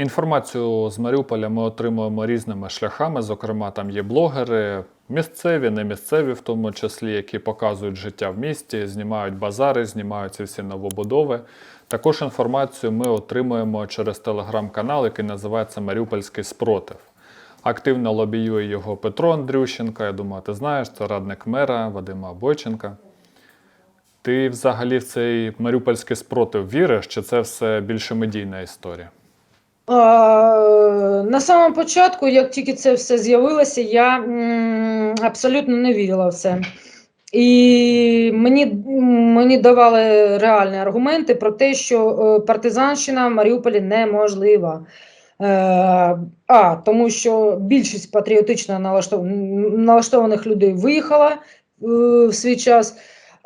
Інформацію з Маріуполя ми отримуємо різними шляхами. Зокрема, там є блогери, місцеві, не місцеві, в тому числі, які показують життя в місті, знімають базари, знімають ці всі новобудови. Також інформацію ми отримуємо через телеграм-канал, який називається Маріупольський спротив. Активно лобіює його Петро Андрющенко. Я думаю, ти знаєш, це радник мера Вадима Бойченка. Ти взагалі в цей маріупольський спротив віриш, чи це все більше медійна історія? На самому початку, як тільки це все з'явилося, я абсолютно не вірила в це. І мені, мені давали реальні аргументи про те, що е, партизанщина в Маріуполі неможлива. Е, А, тому що більшість патріотично налаштов- налаштованих людей виїхала е, в свій час.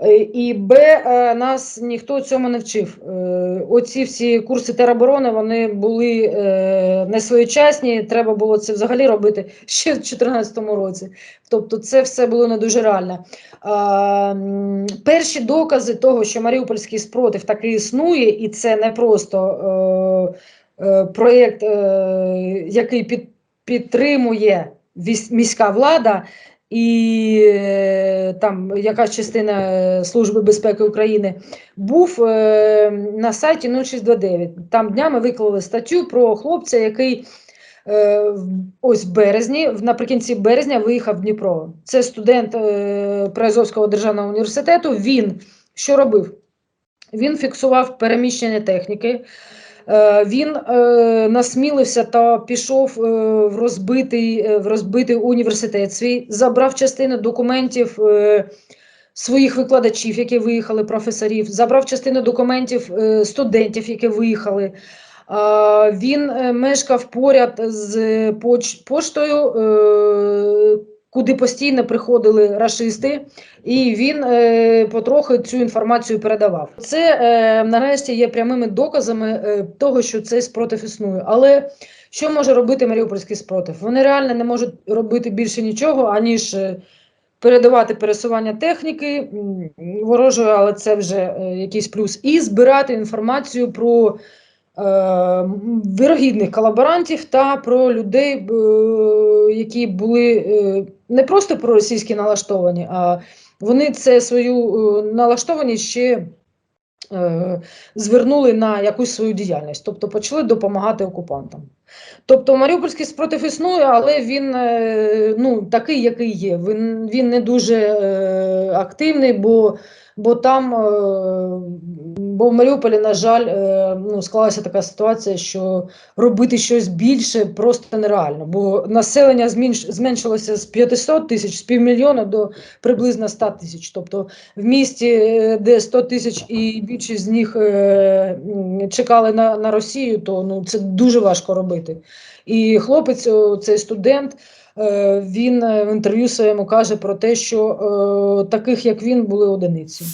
Е, І Б, е, нас ніхто цьому не вчив. Е, Оці всі курси тероборони вони були не своєчасні. Треба було це взагалі робити ще в 2014 році. Тобто, це все було не дуже реально. Перші докази того, що Маріупольський спротив таки існує, і це не просто проєкт, який підтримує міська влада і е, там якась частина е, Служби безпеки України був е, на сайті 0629. Там днями виклали статтю про хлопця, який ось в березні, наприкінці березня виїхав в Дніпро. Це студент Приазовського державного університету. Він що робив? Він фіксував переміщення техніки. Е, Він е, насмілився та пішов е, в розбитий, в розбитий університет свій, забрав частину документів своїх викладачів, які виїхали, професорів, забрав частину документів студентів, які виїхали. Він мешкав поряд з поштою, куди постійно приходили рашисти, і він е, потрохи цю інформацію передавав. Це е, нарешті є прямими доказами е, того, що цей спротив існує. Але що може робити Маріупольський спротив? Вони реально не можуть робити більше нічого, аніж е, передавати пересування техніки ворожої, але це вже е, якийсь плюс, і збирати інформацію про вірогідних колаборантів та про людей, е, які були е, не просто проросійські налаштовані, а вони це свою е, налаштованість ще е, звернули на якусь свою діяльність, тобто почали допомагати окупантам. Тобто Маріупольський спротив існує, але він е, ну, такий, який є. Він, він не дуже е, активний, бо, бо там, е, бо в Маріуполі, на жаль, е, ну, склалася така ситуація, що робити щось більше просто нереально. Бо населення зменш, зменшилося з 500 тисяч, з півмільйона до приблизно 100 тисяч. Тобто в місті, е, де 100 тисяч і більшість з них е, чекали на, на Росію, то ну, це дуже важко робити. І хлопець, цей студент, він в інтерв'ю своєму каже про те, що таких як він були одиниці.